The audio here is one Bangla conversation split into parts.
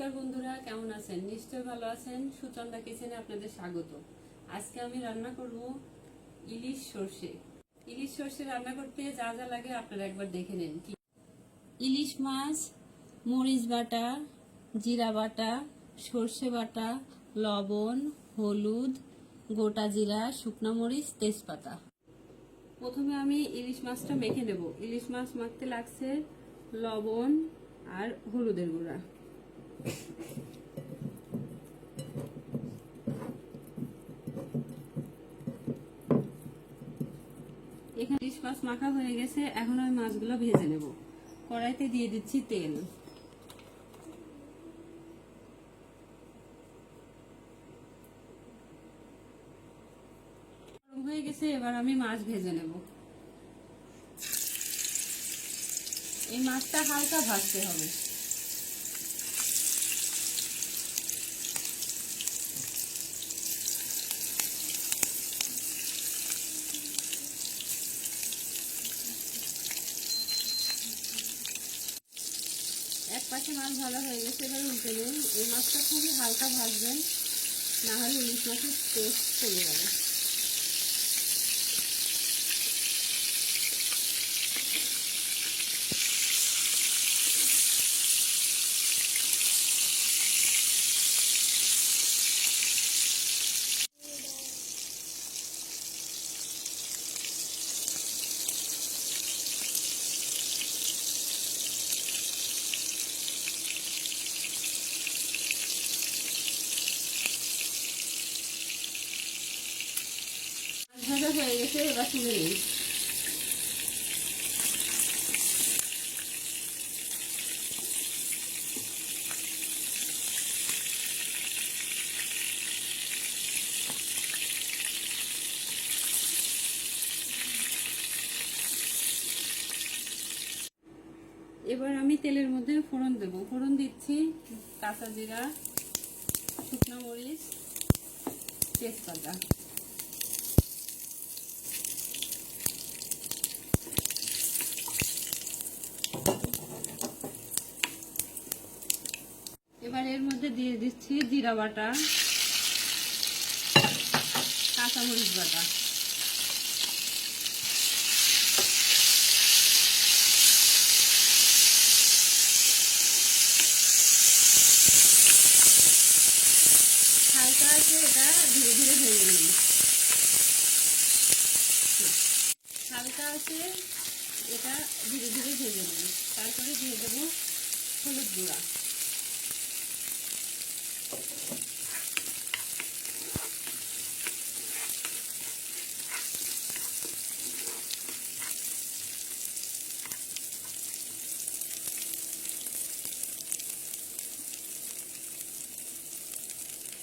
নমস্কার বন্ধুরা, কেমন আছেন? নিশ্চয় ভালো আছেন। সুচন্দা কিচেনে আপনাদের স্বাগত। আজকে আমি রান্না করব ইলিশ সর্ষে। ইলিশ সর্ষে রান্না করতে যা যা লাগে আপনারা একবার দেখে নেন। ইলিশ মাছ, মরিচ বাটা, জিরা বাটা, সর্ষে বাটা, লবণ, হলুদ, গোটা জিরা, শুকনা মরিচ, তেজপাতা। প্রথমে আমি ইলিশ মাছটা মেখে নেব। ইলিশ মাছ মাখতে লাগছে লবণ আর হলুদের গুঁড়া। এখানে মাছ মাখা হয়ে গেছে, এখন আমি মাছগুলো ভেজে নেব। কড়াইতে দিয়ে দিচ্ছি তেল। হয়ে গেছে, এবার আমি মাছ ভেজে নেব। এই মাছটা হালকা ভাজতে হবে এক পাশে মাছ ভালো হয়ে গেছে, এবার উল্টে নিন এই মাছটা খুবই হালকা ভাজবেন, নাহলে ইলিশ মাছের টেস্ট চলে যাবে মাছ ভাজা হয়ে গেছে এবার তুলে এবার আমি তেলের মধ্যে ফোড়ন দেব। ফোড়ন দিচ্ছি কাঁচা জিরা, শুকনো মরিচ, তেজপাতা এবার এর মধ্যে দিয়ে দিচ্ছি জিরা বাটা, কাঁচামরিচ বাটা। হালকা আছে এটা, ধীরে ধীরে ভেজে নিন হালকা আছে এটা, ধীরে ধীরে ভেজে নিন তারপরে দিয়ে দেবো হলুদ গুঁড়া।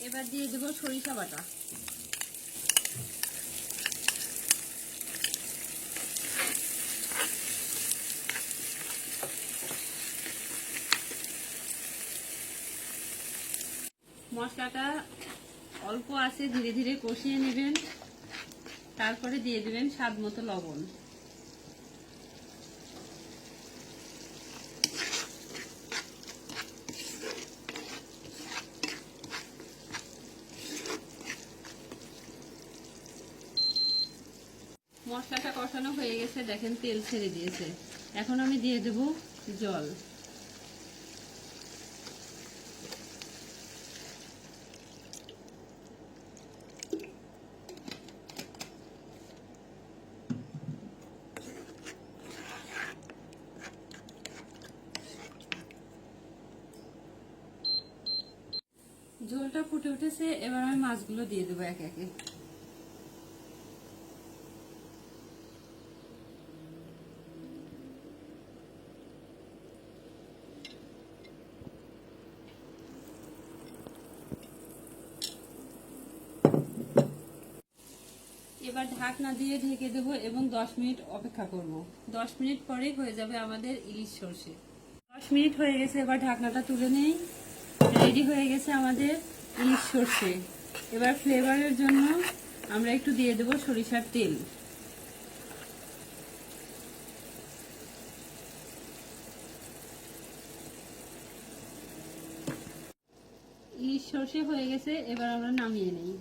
এবার দিয়ে দেবো সরিষা বাটা। মশলাটা অল্প আছে, ধীরে ধীরে কষিয়ে নেবেন। তারপরে দিয়ে দেবেন স্বাদ মতো লবণ। মশলাটা কষানো হয়ে গেছে, দেখেন তেল ছেড়ে দিয়েছে। এখন আমি দিয়ে দেব জল। ঝোলটা ফুটে উঠেছে, এবার আমি মাছগুলো দিয়ে দেবো একে একে। এবার ঢাকনা দিয়ে ঢেকে দেবো এবং দশ মিনিট অপেক্ষা করব। দশ মিনিট পরেই হয়ে যাবে আমাদের ইলিশ সর্ষে। দশ মিনিট হয়ে গেছে, এবার ঢাকনাটা তুলে নেই। রেডি হয়ে গেছে আমাদের ইলিশ সর্ষে। এবার ফ্লেভারের জন্য আমরা একটু দিয়ে দেবো সরিষার তেল। ইলিশ সর্ষে হয়ে গেছে, এবার আমরা নামিয়ে নেই।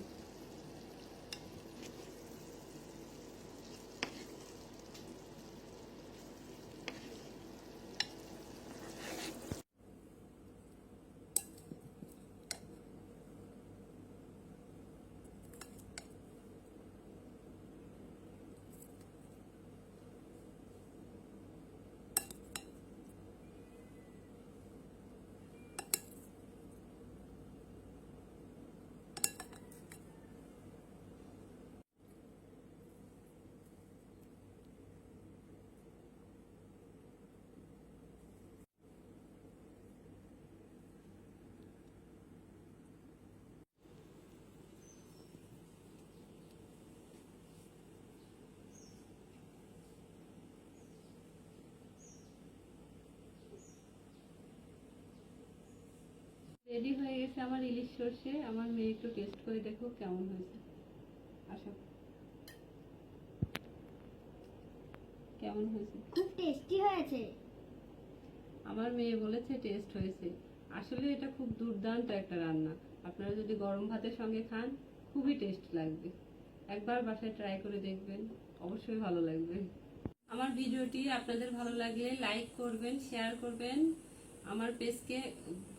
রেডি হয়ে গেছে আমার ইলিশ সর্ষে আমার মেয়ে একটু টেস্ট করে দেখো কেমন হয়েছে। আসো। কেমন হয়েছে? খুব টেস্টি হয়েছে। আমার মেয়ে বলেছে টেস্ট হয়েছে। আসলে এটা খুব দুর্দান্ত একটা রান্না। আপনারা যদি গরম ভাতের সঙ্গে খান খুবই টেস্ট লাগবে। একবার বাসায় ট্রাই করে দেখবেন অবশ্যই ভালো লাগবে। আমার ভিডিওটি আপনাদের ভালো লাগলে লাইক করবেন শেয়ার করবেন। আমার পেজকে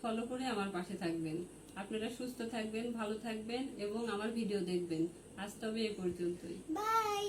ফলো করে আমার পাশে থাকবেন। আপনারা সুস্থ থাকবেন, ভালো থাকবেন এবং আমার ভিডিও দেখবেন। আজ তবে এ পর্যন্তই। বাই